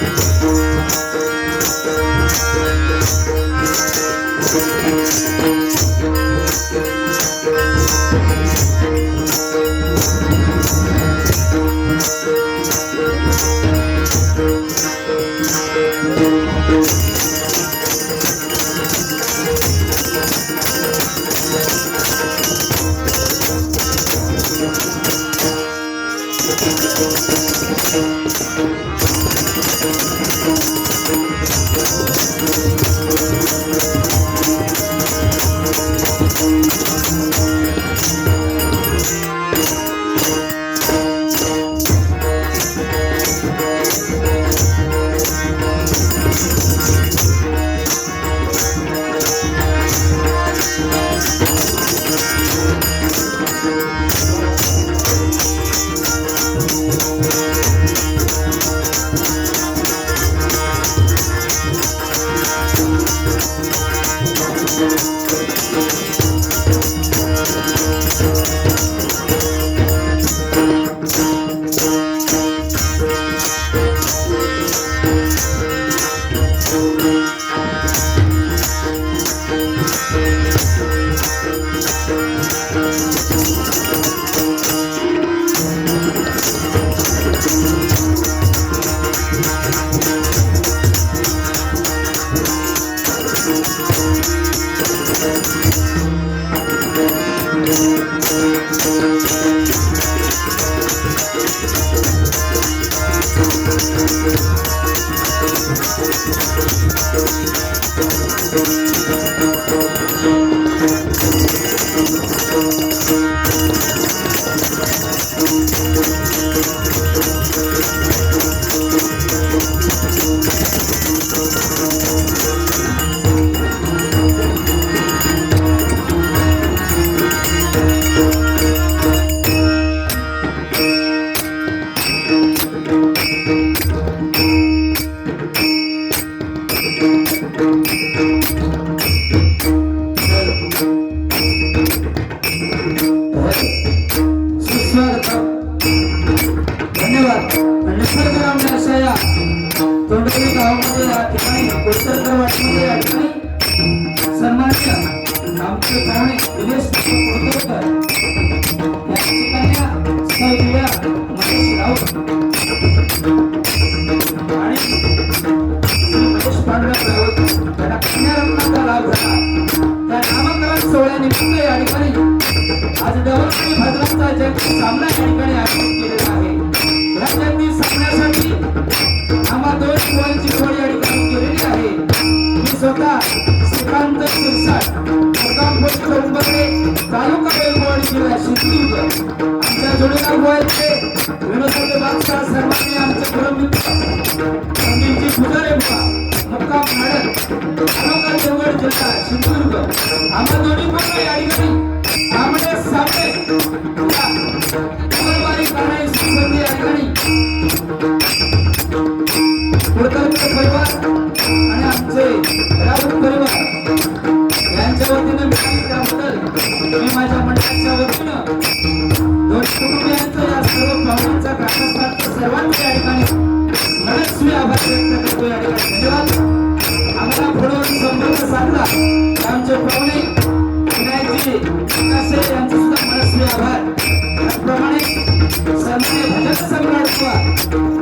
Thank Thank you. गावामध्ये या ठिकाणी वाटमध्ये या ठिकाणी आमचे पाहुणे दिनेश कोळकर यांची कन्या महेश राऊत. आणि महेश पांडुरंग राऊत यांना कन्यारत्नाचा लाभ झाला त्या नामकरण सोहळ्यानिमित्त या ठिकाणी आज डवरणी भद्राचा जयंती सामना या ठिकाणी दोन मुलांची सोय केलेली आहे मी स्वतः श्रीकांत शिरसाट मुक्काम पोस्ट उंबरडे तालुका बेलगोवाडी जिल्हा सिंधुदुर्ग आमच्या जोडीदार गोवायचे विनोदाचे बादशाह सर्वांनी आमचे परममित्र संदीपजी पुजारे बुवा मुक्काम नाडक तालुका देवगड जिल्हा सिंधुदुर्ग आमच्या दोन्ही पण या ठिकाणी आमने सामने मंगळवारी करण्याची संधी या ठिकाणी कुलकर्णी परिवार आणि आमचे राऊत परिवार यांच्या वतीनं मी त्याबद्दल मी माझ्या मंडळाच्या वतीनं दोन कुटुंबियांचं या सर्व पाहुण्यांचा सर्वांच्या या ठिकाणी मनस्वी आभार व्यक्त करतो या ठिकाणी धन्यवाद. आम्हाला फोनवर संपर्क साधला आमचे पाहुणे विनायकजी विकासे यांचे सुद्धा मनस्वी आभार त्याचप्रमाणे सन्मान्य भजन सम्राट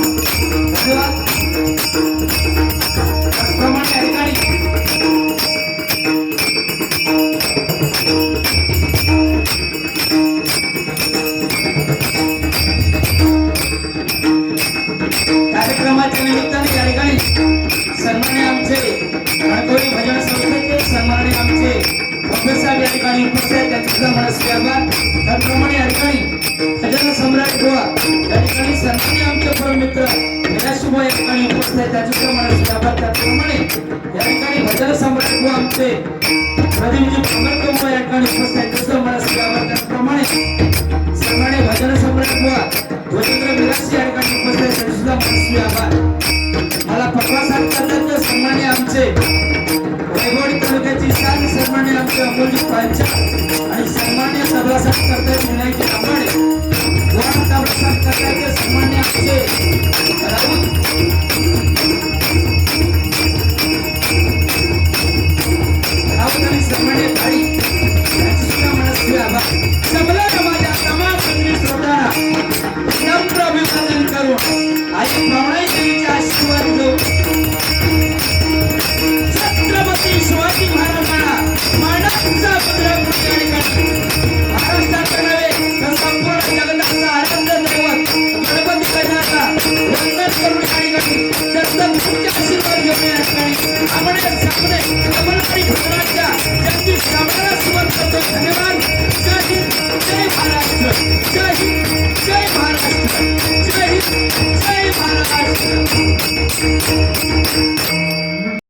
ठिकाणी उपस्थित आहेत. त्यांचे सुद्धा मनस्वी आभार. त्याचप्रमाणे या ठिकाणी भजन सम्राट गोवा या ठिकाणी सन्मान्य आमचे परमित्र निराशुभा या ठिकाणी उपस्थित आहेत. त्यांचे सुद्धा मनस्वी आभार. त्याचप्रमाणे या ठिकाणी भजन सम्राट गोवा आमचे प्रदीपजी पंगलकर या ठिकाणी उपस्थित आहेत. त्यांचे सुद्धा मनस्वी आभार. त्याचप्रमाणे सन्मान्य भजन सम्राट गोवा ध्वजेंद्र विराशी या ठिकाणी उपस्थित आहेत. त्यांचे सुद्धा मनस्वी आभार. मला पटवासाहेब कर्तव्य सन्मान्य आमचे वैभव सन्मान्य आमचे अमोलजी पांचा आणि सन्मान्य सभासद कर्तव्य विनायक आंबाडे वार्ड सन्मान्य आमचे राऊत. धन्यवाद जय हिंद जय महाराष्ट्र. जय हिंद